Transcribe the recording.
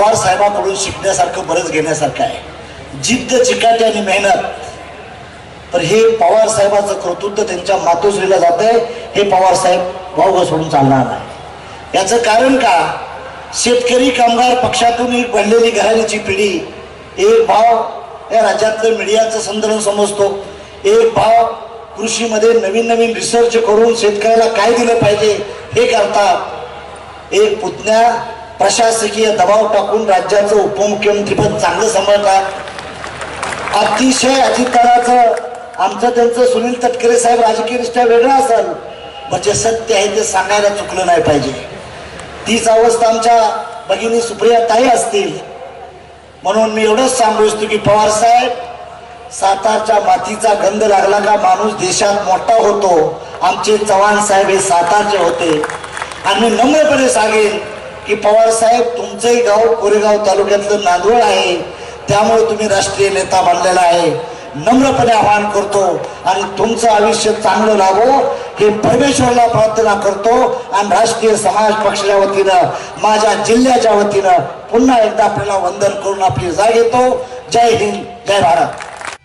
पवार साहेबांकडून शिकण्यासारखं बरंच घेण्यासारखं आहे. जिद्द चिकाटी आणि मेहनत. तर हे पवार साहेबाचं कर्तृत्व त्यांच्या मातोश्रीला जात आहे हे पवार साहेब भाऊ सोडून चालणार नाही. याचं कारण का? शेतकरी कामगार पक्षातून एक बनलेली घराण्याची पिढी एक भाव या राज्यातलं मीडियाचं संदर्भ समजतो. एक भाव कृषीमध्ये नवीन नवीन रिसर्च करून शेतकऱ्याला काय दिलं पाहिजे हे करतात. एक पुतण्या प्रशासकीय दबाव टाकून राज्याचं उपमुख्यमंत्रीपद चांगलं सांभाळतात अतिशय अजितदादाचं आमचं त्यांचं सुनील तटकरे साहेब राजकीय दृष्ट्या वेगळं असेल. म्हणजे सत्य आहे ते सांगायला चुकलं नाही पाहिजे. तीच अवस्था आमच्या भगिनी सुप्रिया ताई असतील. म्हणून मी एवढंच सांगू इच्छितो की पवार साहेब सातारच्या मातीचा गंध लागला का माणूस देशात मोठा होतो. आमचे चव्हाण साहेब हे सातारचे होते. आणि नम्रपणे सांगेन की पवार साहेब तुमचंही गाव कोरेगाव तालुक्यातलं नांदवळ आहे. त्यामुळे तुम्ही राष्ट्रीय नेता बनलेला आहे. नम्रपणे आवाहन करतो आणि तुमचं आयुष्य चांगलं लाभो हे परमेश्वरला प्रार्थना करतो आणि राष्ट्रीय समाज पक्षाच्या वतीनं माझ्या जिल्ह्याच्या वतीनं पुन्हा एकदा आपल्याला वंदन करून आपली जाग येतो. जय हिंद जय भारत.